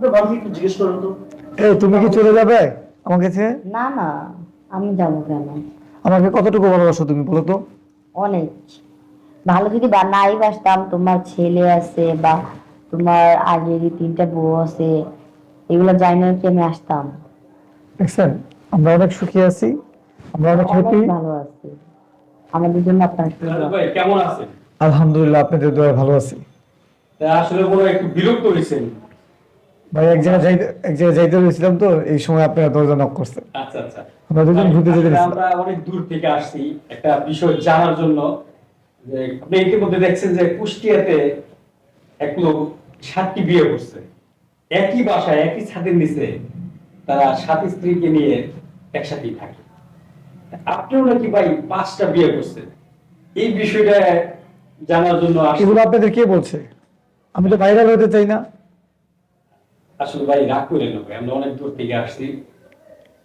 আপনার ভাবি একটু জিজ্ঞেস করুন তো। এই তুমি কি চলে যাবে আমার কাছে না না আমি যাব কেন? আমাকে কতটুকু ভালোবাসো তুমি বলো তো। অনেক। ভালো যদি বা নাই বাসতাম তোমার ছেলে আছে বা তোমার আগেরই তিনটা বউ আছে এগুলো জানি না কি আমি আসতাম? দেখছেন আমরা অনেক সুখী আছি আমরা অনেক হ্যাপি ভালো আছি। আমাদের জন্য আপনার ভাই কেমন আছেন? আলহামদুলিল্লাহ আপনাদের দয়া ভালো আছি। আসলে মনে একটু বিরক্ত হয়েছেন। ভাই এক জায়গায় যাইতে এক জায়গায় যাইতে হয়েছিলাম তো এই সময় আপনারা দরজা নক আচ্ছা আচ্ছা। আমরা দুজন ঘুরতে যেতে আমরা অনেক দূর থেকে আসছি একটা বিষয় জানার জন্য যে আপনি ইতিমধ্যে দেখছেন যে কুষ্টিয়াতে এক লোক সাতটি বিয়ে করছে। একই বাসায় একই ছাদের নিচে তারা সাত স্ত্রীকে নিয়ে একসাথেই থাকে। আপনিও নাকি ভাই পাঁচটা বিয়ে করছেন? এই বিষয়টা জানার জন্য আসলে এগুলো আপনাদের কে বলছে? আমি তো ভাইরাল হতে চাই না। আসলে ভাই রাগ করে নেব আমরা অনেক দূর থেকে আসছি।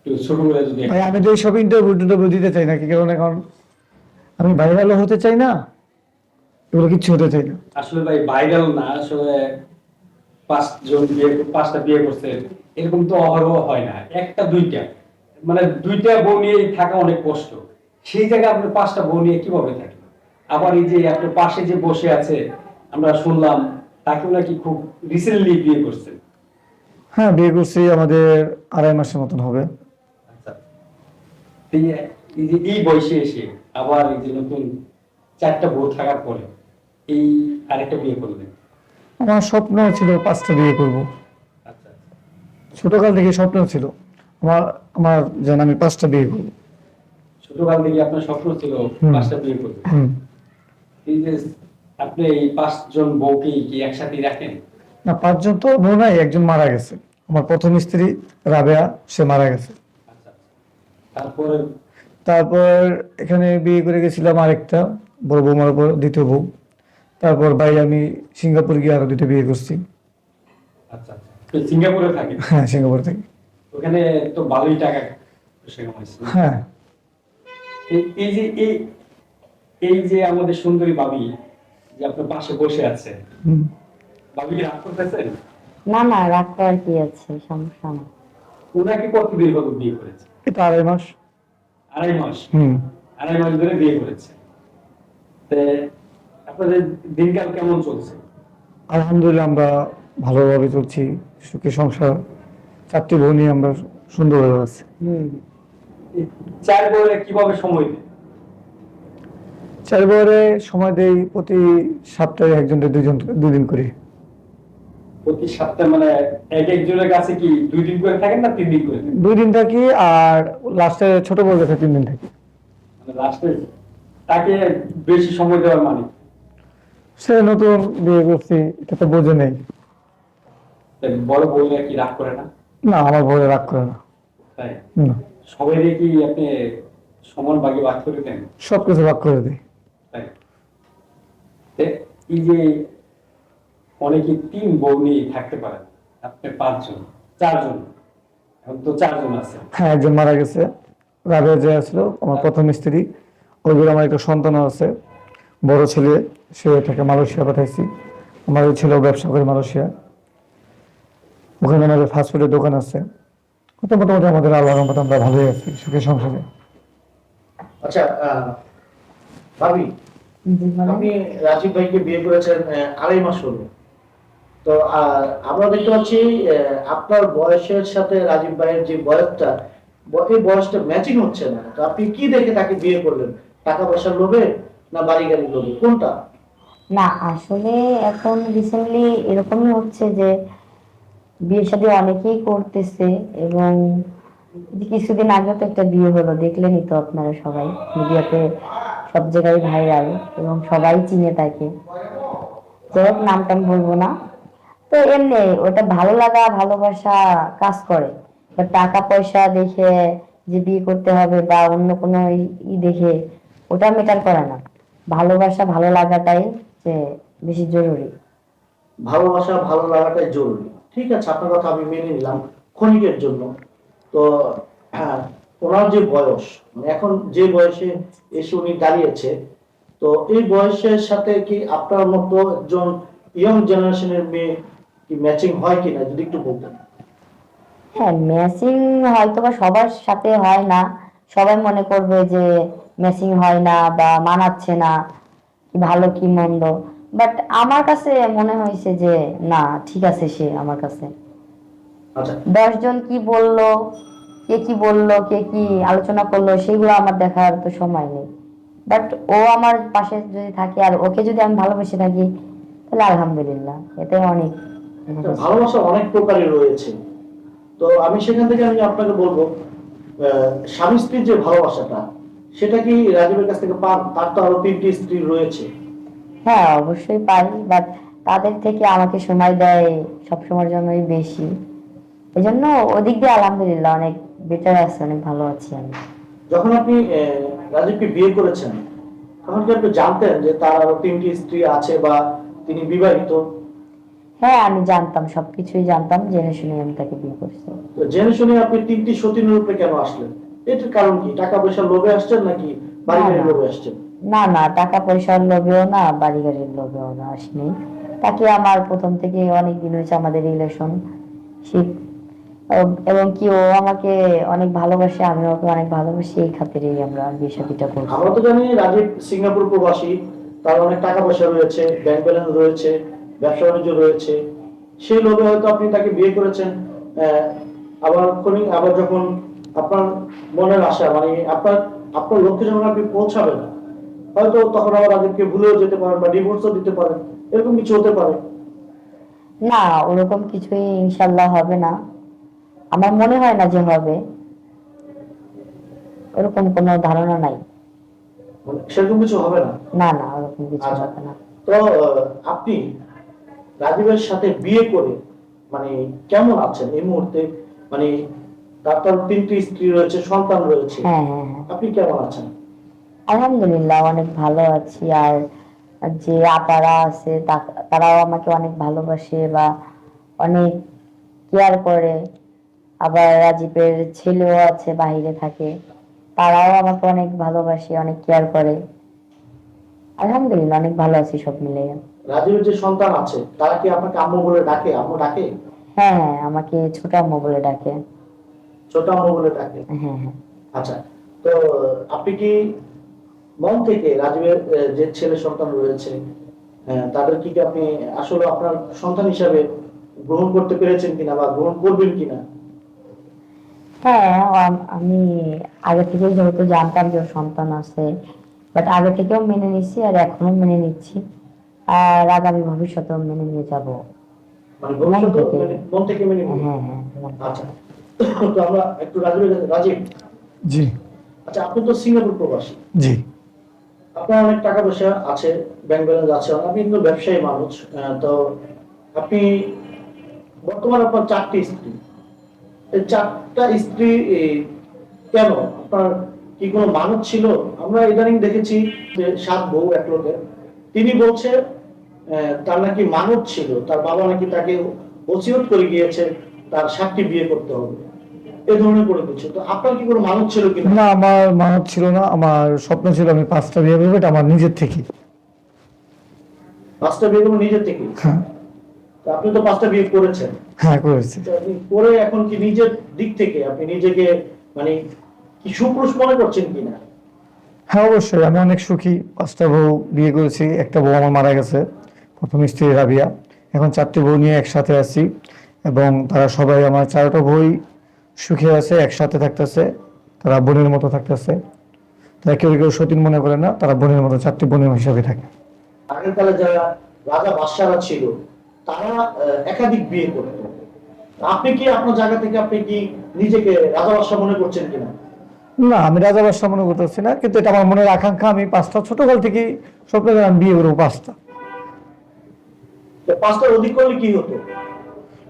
যদি ভাই আমি তো এইসব ইন্টারভিউ টিন্টারভিউ দিতে চাই না কারণ? এখন আমি ভাইরাল হতে চাই না এগুলো কিচ্ছু হতে চাই না। আসলে ভাই ভাইরাল না আসলে পাঁচজন বিয়ে পাঁচটা বিয়ে করছে এরকম তো অহরহ হয় না। একটা দুইটা মানে দুইটা বউ নিয়ে থাকা অনেক কষ্ট। সেই জায়গায় আপনি পাঁচটা বউ নিয়ে কীভাবে থাকেন আবার এই যে আপনার পাশে যে বসে আছে আমরা শুনলাম তাকেও নাকি খুব রিসেন্টলি বিয়ে করছে হ্যাঁ বিয়ে করছি আমাদের আড়াই মাসের মতন হবে। আচ্ছা। এই বয়সে এসে আবার এই যে নতুন চারটা বউ থাকার পরে এই আরেকটা বিয়ে করলেন? আমার স্বপ্ন ছিল পাঁচটা বিয়ে করব। আচ্ছা আচ্ছা। ছোটকাল থেকে স্বপ্ন ছিল আমার আমার যেন আমি পাঁচটা বিয়ে করব। ছোটকাল থেকে আপনার স্বপ্ন ছিল পাঁচটা বিয়ে করবেন হুম। এই যে আপনি এই পাঁচজন বউকে কি একসাথে রাখেন? না পাঁচজন তো মনে হয় একজন মারা গেছে। আমার প্রথম স্ত্রী রাবেয়া সে মারা গেছে। আচ্ছা তারপর? এখানে বিয়ে করে গেছিলাম আরেকটা বড় বৌমার উপর দ্বিতীয় বউ। তারপর বাইরে আমি সিঙ্গাপুর গিয়ে আরও দুটো বিয়ে করছি। আচ্ছা আচ্ছা। সিঙ্গাপুরে হ্যাঁ সিঙ্গাপুর থেকে। ওখানে তো ভালোই টাকা হ্যাঁ। এই- যে এই এই যে আমাদের সুন্দরী ভাবি যে আপনার পাশে বসে আছে। ভাবি রাগ করতেছেন না না রাগ করার কি আছে? সমস্যা না ওনাকে কতদিন হলো বিয়ে করেছে? এটা আড়াই মাস। আড়াই মাস? হুম। আড়াই মাস ধরে বিয়ে করেছে। তে আপনাদের দিনকাল কেমন চলছে? আলহামদুলিল্লাহ আমরা ভালোভাবে চলছি। সুখে সংসার চারটি বউ নিয়ে আমরা সুন্দরভাবে আছি। হুম। চার বউরে কীভাবে সময় দেয়? চার বরে সময় দেই প্রতি সপ্তাহে একজন দুজন দুদিন করি। প্রতি সপ্তাহে মানে এক একজনের কাছে কি দুই দিন করে থাকেন না তিন দিন করে দুই দিন থাকি আর লাস্টে ছোট বউ কাছে তিন দিন থাকি। মানে লাস্টে তাকে বেশি সময় দেওয়ার মানে? সে নতুন বিয়ে করছি এটা তো বোঝে নেই। বড় বউরা কি রাগ করে না? না আমার বউরে রাগ করে না। তাই? না। সবাই কি আপনি সমান ভাগে ভাগ করে দেন। সব কিছু ভাগ করে দিই। তাই? এই যে অনেকে তিন বউ নিয়ে থাকতে পারেন। আপনি পাঁচজন চারজন এখন তো চারজন আছে। হ্যাঁ একজন মারা গেছে রাবেয়া যে আসলো আমার প্রথম স্ত্রী। ওইগুলো আমার একটা সন্তানও আছে বড় ছেলে সে থেকে মালয়েশিয়া পাঠাইছি। আমার ওই ছেলেও ব্যবসা করে মালয়েশিয়া। ওখানে আমাদের ফাস্টফুডের দোকান আছে। কত মোটামুটি আমাদের আল্লাহ রহমত আমরা ভালোই আছি সুখে সংসারে। আচ্ছা আহ, ভাবি আপনি রাজীব ভাইকে বিয়ে করেছেন আড়াই মাস হলো। তো আমরা দেখতে পাচ্ছি আপনার বয়সের সাথে রাজীব ভাইয়ের যে বয়সটা এই বয়সটা ম্যাচিং হচ্ছে না। তো আপনি কি দেখে তাকে বিয়ে করলেন? টাকা পয়সার লোভে না বাড়ি গাড়ির লোভে? কোনটা? না, আসলে এখন রিসেন্টলি এরকমই হচ্ছে যে বিয়ের সাথে অনেকেই করতেছে এবং কিছুদিন আগে তো একটা বিয়ে হলো, দেখলেনই তো আপনারা সবাই, মিডিয়াতে সব জায়গায় ভাইরাল এবং সবাই চিনে তাকে। যাই হোক নাম টাম বলব না। তো এমনি ওটা ভালো লাগা, ভালোবাসা কাজ করে। টাকা পয়সা দেখে যে বিয়ে করতে হবে বা অন্য কোনো ই- ই দেখে ওটা মেটার করে না। ভালোবাসা ভালো লাগাটাই যে বেশি জরুরি। ভালোবাসা ভালো লাগাটাই জরুরি। ঠিক আছে, আপনার কথা আমি মেনে নিলাম ক্ষণিকের জন্য। তো হ্যাঁ ওনার যে বয়স মানে এখন যে বয়সে এসে উনি দাঁড়িয়েছে, তো এই বয়সের সাথে কি আপনার মতো একজন ইয়ং জেনারেশনের মেয়ে কি ম্যাচিং হয় কিনা যদি একটু বলতেন। হ্যাঁ ম্যাচিং হয়তো বা সবার সাথে হয় না। সবাই মনে করবে যে ম্যাচিং হয় না বা মানাচ্ছে না কি ভালো কি মন্দ। বাট আমার কাছে মনে হয়েছে যে না ঠিক আছে সে আমার কাছে। আচ্ছা। দশজন কি বলল কে কি বলল কে কি আলোচনা করল সেগুলো আমার দেখার তো সময় নেই। বাট ও আমার পাশে যদি থাকে আর ওকে যদি আমি ভালোবেসে থাকি তাহলে আলহামদুলিল্লাহ এতে অনেক ভালোবাসা অনেক প্রকারের রয়েছে। তো আমি সেখান থেকে আমি আপনাকে বলব স্বামী স্ত্রীর যে ভালোবাসাটা সেটা কি রাজীবের কাছ থেকে পান? তার তো আরও তিনটি স্ত্রী রয়েছে। হ্যাঁ অবশ্যই পাই বাট তাদের থেকে আমাকে সময় দেয় সব সবসময়ের জন্যই বেশি। এই জন্য ওদিক দিয়ে আলহামদুলিল্লাহ অনেক বেটার আছে অনেক ভালো আছি আমি। যখন আপনি রাজীবকে বিয়ে করেছেন তখন কি আপনি জানতেন যে তার আরও তিনটি স্ত্রী আছে বা তিনি বিবাহিত? হ্যাঁ আমি জানতাম সবকিছুই জানতাম জেনে শুনে আমি তাকে বিয়ে করছি। জেনে শুনে আপনি তিনটি সতীন রূপে কেন আসলেন? এটার কারণ কি? টাকা পয়সার লোভে আসছেন নাকি বাড়ি গাড়ির লোভে আসছেন? না না টাকা পয়সার লোভেও না বাড়ি গাড়ির লোভেও না আসিনি। তাকে আমার প্রথম থেকে অনেক দিন হয়েছে আমাদের রিলেশন এবং কি ও আমাকে অনেক ভালোবাসে আমি ওকে অনেক ভালোবাসি এই খাতিরেই আমরা বিয়ে শাদিটা করছি। আমরা তো জানি রাজীব সিঙ্গাপুর প্রবাসী তার অনেক টাকা পয়সা রয়েছে ব্যাংক ব্যালেন্স রয়েছে ব্যবসা বাণিজ্য রয়েছে। সেই লোভে হয়তো আপনি তাকে বিয়ে করেছেন। আবার ক্ষণিক আবার যখন আপনার মনের আশা মানে আপনার আপনার লক্ষ্যে যখন আপনি পৌঁছাবেন হয়তো তখন আবার রাজীবকে ভুলেও যেতে পারেন বা ডিভোর্সও দিতে পারেন। এরকম কিছু হতে পারে। না ওরকম কিছুই ইনশাল্লাহ হবে না। আমার মনে হয় না যে হবে। ওরকম কোনো ধারণা নাই। মানে সেরকম কিছু হবে না? না না ওরকম কিছু আচ্ছা। হবে না। তো আপনি রাজীবের সাথে বিয়ে করে মানে কেমন আছেন এই মুহূর্তে? মানে তার তিনটি স্ত্রী রয়েছে সন্তান রয়েছে। হ্যাঁ হ্যাঁ হ্যাঁ। আপনি কেমন আছেন? আলহামদুলিল্লাহ অনেক ভালো আছি। আর যে আপারা আছে তারাও আমাকে অনেক ভালোবাসে বা অনেক কেয়ার করে। আবার রাজীবের ছেলেও আছে বাহিরে থাকে। তারাও আমাকে অনেক ভালোবাসে অনেক কেয়ার করে। আলহামদুলিল্লাহ অনেক ভালো আছি সব মিলিয়ে। রাজীবের যে সন্তান আছে তারা কি আপনাকে আম্মু বলে ডাকে? আম্মু ডাকে? হ্যাঁ হ্যাঁ আমাকে ছোট আম্মু বলে ডাকে। ছোট আম্মু বলে ডাকে? হ্যাঁ হ্যাঁ। আচ্ছা তো আপনি কি মন থেকে রাজীবের যে ছেলে সন্তান রয়েছে তাদের কি আপনি আসলে আপনার সন্তান হিসাবে গ্রহণ করতে পেরেছেন কিনা বা গ্রহণ করবেন কিনা? হ্যাঁ আমি আগে থেকেই যেহেতু জানতাম যে সন্তান আছে বাট আগে থেকেও মেনে নিচ্ছি আর এখনও মেনে নিচ্ছি। আর আগামী ভবিষ্যতেও মেনে নিয়ে যাব। মানে মন থেকে। মানে থেকে মেনে হ্যাঁ হ্যাঁ আচ্ছা। তো আমরা একটু রাজীবের রাজীব? জি। আচ্ছা আপনি তো সিঙ্গাপুর প্রবাসী। জি। আপনার অনেক টাকা পয়সা আছে ব্যাংক ব্যালেন্স আছে আপনি কিন্তু ব্যবসায়ী মানুষ আহ, তো আপনি বর্তমানে আপনার চারটি স্ত্রী। এই চারটা স্ত্রী কেন? আপনার কি কোনো মানত ছিল? আমরা ইদানিং দেখেছি যে সাত বউ এক লোকের। তিনি বলছে তার নাকি মানত ছিল তার বাবা নাকি তাকে ওসিয়ত করে গিয়েছে তার সাতটি বিয়ে করতে হবে। এই ধরনের করে দিচ্ছে। তো আপনার কি কোনো মানত ছিল কিনা? না আমার মানত ছিল না আমার স্বপ্ন ছিল আমি পাঁচটা বিয়ে করব এটা আমার নিজের থেকে। পাঁচটা বিয়ে করব নিজের থেকে? হ্যাঁ। আপনি তো পাঁচটা বিয়ে করেছেন। হ্যাঁ করেছি। আপনি করে এখন কি নিজের দিক থেকে আপনি নিজেকে মানে কি সুপুরুষ মনে করছেন কিনা? হ্যাঁ অবশ্যই। আমি অনেক সুখী। পাঁচটা বউ বিয়ে করেছি একটা বউ আমার মারা গেছে। প্রথম স্ত্রী রাবিয়া এখন চারটি বউ নিয়ে একসাথে আছি এবং তারা সবাই আমার চারটা বই সুখে আছে একসাথে থাকতেছে তারা বোনের মতো থাকতেছে। তারা কেউ কেউ সতীন মনে করে না তারা বোনের মতো চারটি বোনের হিসাবে থাকে। আগেরকালে যারা রাজা বাদশারা ছিল তারা একাধিক বিয়ে করত আপনি কি আপনার জায়গা থেকে আপনি কি নিজেকে রাজা বাদশা মনে করছেন কিনা? না আমি রাজা বাদশাহ মনে করতেছি না কিন্তু এটা আমার মনের আকাঙ্ক্ষা। আমি পাঁচটা ছোটকাল থেকেই স্বপ্ন আমি বিয়ে করব পাঁচটা। পাঁচটার অধিক করলে কি হতো?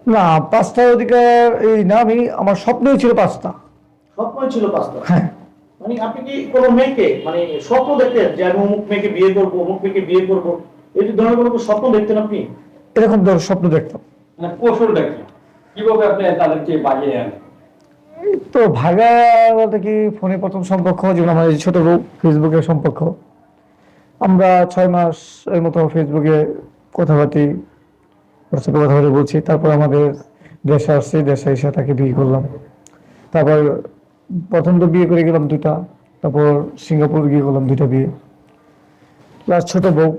না পাঁচটার অধিকার এই না আমি আমার স্বপ্নই ছিল পাঁচটা। স্বপ্নই ছিল পাঁচটা? হ্যাঁ। মানে আপনি কি কোনো মেয়েকে মানে স্বপ্ন দেখতেন যে আমি অমুক মেয়েকে বিয়ে করব অমুক মেয়েকে বিয়ে করব? এই ধরনের কোনো স্বপ্ন দেখতেন আপনি? এরকম ধর স্বপ্ন দেখতাম। মানে কৌশলটা কি কীভাবে আপনি তাদেরকে বাগিয়ে আনেন? এই তো ভাগা বলতে কি ফোনে প্রথম সম্পর্ক যেমন আমার এই ছোট বউ ফেসবুকে সম্পর্ক। আমরা ছয় মাস এর মতো ফেসবুকে কথাবার্তি ওর সাথে কথা বলছি। তারপর আমাদের দেশে আসছি দেশে এসে তাকে বিয়ে করলাম। তারপর প্রথম তো বিয়ে করে গেলাম দুটা তারপর সিঙ্গাপুর গিয়ে করলাম দুইটা বিয়ে। প্লাস ছোট বউ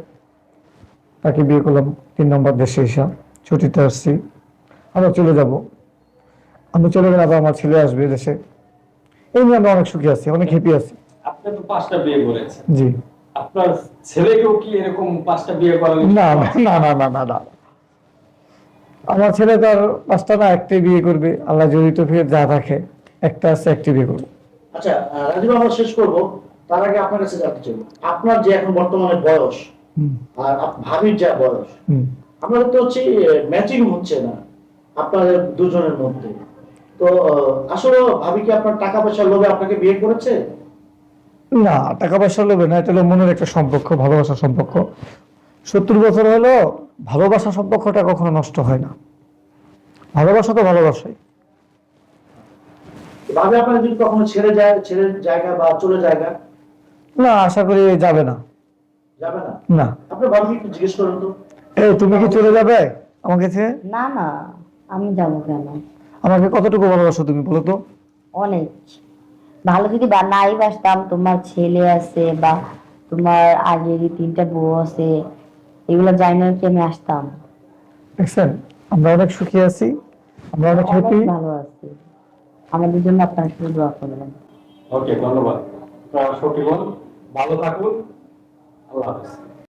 তাকে বিয়ে করলাম তিন নম্বর দেশে এসে। ছুটিতে আসছি। আমরা চলে যাব। আমি চলে গেলে আবার আমার ছেলে আসবে দেশে। এই নিয়ে আমরা অনেক সুখী আছি অনেক হ্যাপি আছি। আপনি তো পাঁচটা বিয়ে করেছেন। জি। আপনার ছেলেকেও কি এরকম পাঁচটা বিয়ে করার না না না না না না আমার ছেলে তো আর পাঁচটা না একটাই বিয়ে করবে। আল্লাহ জড়িত ফিরে যা রাখে একটা আছে একটি বিয়ে করবে। আচ্ছা রাজীব আমরা শেষ করব। তার আগে আপনার কাছে জানতে চাই আপনার যে এখন বর্তমানে বয়স হুম, আর ভাবির যা বয়স হুম। আমরা তো হচ্ছে ম্যাচিং হচ্ছে না আপনাদের দুজনের মধ্যে। তো আসলে ভাবি কি আপনার টাকা পয়সার লোভে আপনাকে বিয়ে করেছে? না টাকা পয়সা লোভে না এটা হলো মনের একটা সম্পর্ক ভালোবাসার সম্পর্ক। সত্তর বছর হলো ভালোবাসা সম্পর্কটা কখনো নষ্ট হয় না। ভালোবাসা তো ভালোবাসাই। যদি কখনো ছেড়ে যায় ছেড়ে জায়গা বা চলে জায়গা? না আশা করি যাবে না। যাবে না? না। আপনার ভাবিকে একটু জিজ্ঞেস করুন তো। এই তুমি কি চলে যাবে আমাকে ছেড়ে? না না আমি যাব কেন? আমাকে কতটুকু ভালোবাসো তুমি বলো তো? অনেক। ভালো যদি বা নাই বাসতাম তোমার ছেলে আছে বা তোমার আগে তিনটা বউ আছে এগুলো জানি না কি আমি আসতাম? দেখছেন আমরা অনেক সুখী আছি আমরা অনেক হ্যাপি ভালো আছি। আমাদের জন্য আপনার শুধু দোয়া করবেন। ওকে ধন্যবাদ। ভালো থাকুন আল্লাহ হাফেজ।